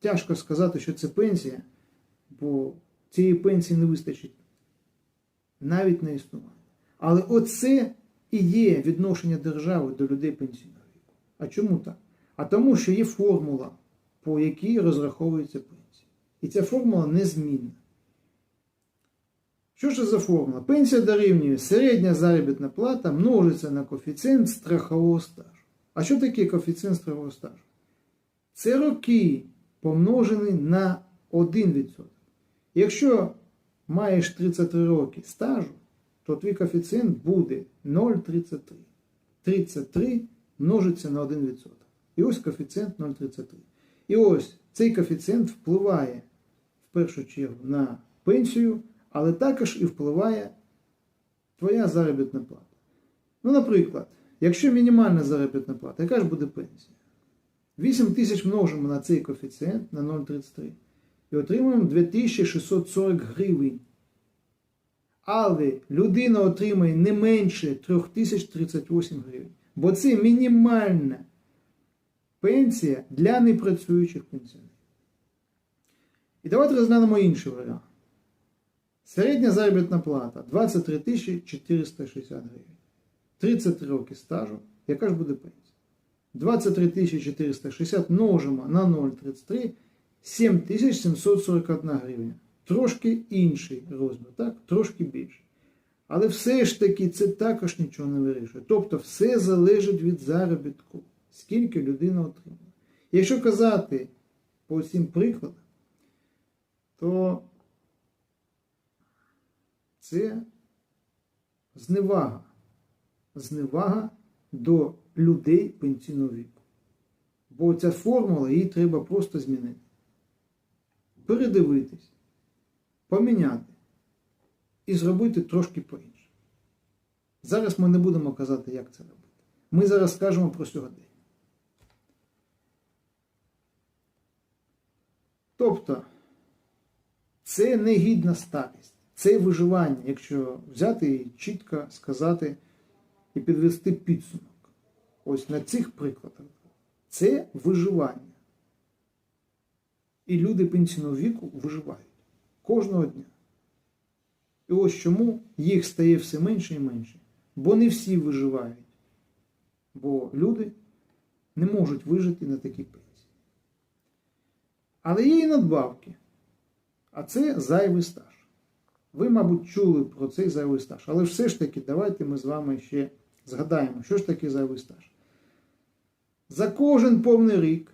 тяжко сказати, що це пенсія, бо цієї пенсії не вистачить навіть на існування. Але оце і є відношення держави до людей пенсійного віку. А чому так? А тому, що є формула, по якій розраховується пенсія. І ця формула незмінна. Що ж це за формула? Пенсія дорівнює середня заробітна плата множиться на коефіцієнт страхового стажу. А що таке коефіцієнт страхового стажу? Це роки помножені на 1%. Якщо маєш 33 роки стажу, то твій коефіцієнт буде 0,33. 33 множиться на 1%. І ось коефіцієнт 0,33. І ось цей коефіцієнт впливає в першу чергу на пенсію, але також і впливає твоя заробітна плата. Ну, наприклад, якщо мінімальна заробітна плата, яка ж буде пенсія? 8 тисяч множимо на цей коефіцієнт на 0,33 і отримуємо 2640 гривень. Але людина отримає не менше 3038 гривень. Бо це мінімальна пенсія для непрацюючих пенсіонерів. І давайте розглянемо інший варіант. Середня заробітна плата 23 460 гривень. 30 роки стажу. Яка ж буде пенсія? 23 460 множимо на 0,33 7741 гривня. Трошки інший розмір, так? трошки більший. Але все ж таки це також нічого не вирішує. Тобто все залежить від заробітку, скільки людина отримує. Якщо казати по цим прикладам, то це зневага. Зневага до людей пенсійного віку. Бо ця формула її треба просто змінити. Передивитись, поміняти і зробити трошки по-іншому. Зараз ми не будемо казати, як це робити. Ми зараз скажемо про сьогодення. Тобто, це не гідна старість, це виживання, якщо взяти і чітко сказати і підвести підсумок. Ось на цих прикладах. Це виживання. І люди пенсійного віку виживають кожного дня. І ось чому їх стає все менше і менше. Бо не всі виживають. Бо люди не можуть вижити на такій пенсії. Але є і надбавки. А це зайвий стаж. Ви, мабуть, чули про цей зайвий стаж. Але все ж таки, давайте ми з вами ще згадаємо, що ж таке зайвий стаж. За кожен повний рік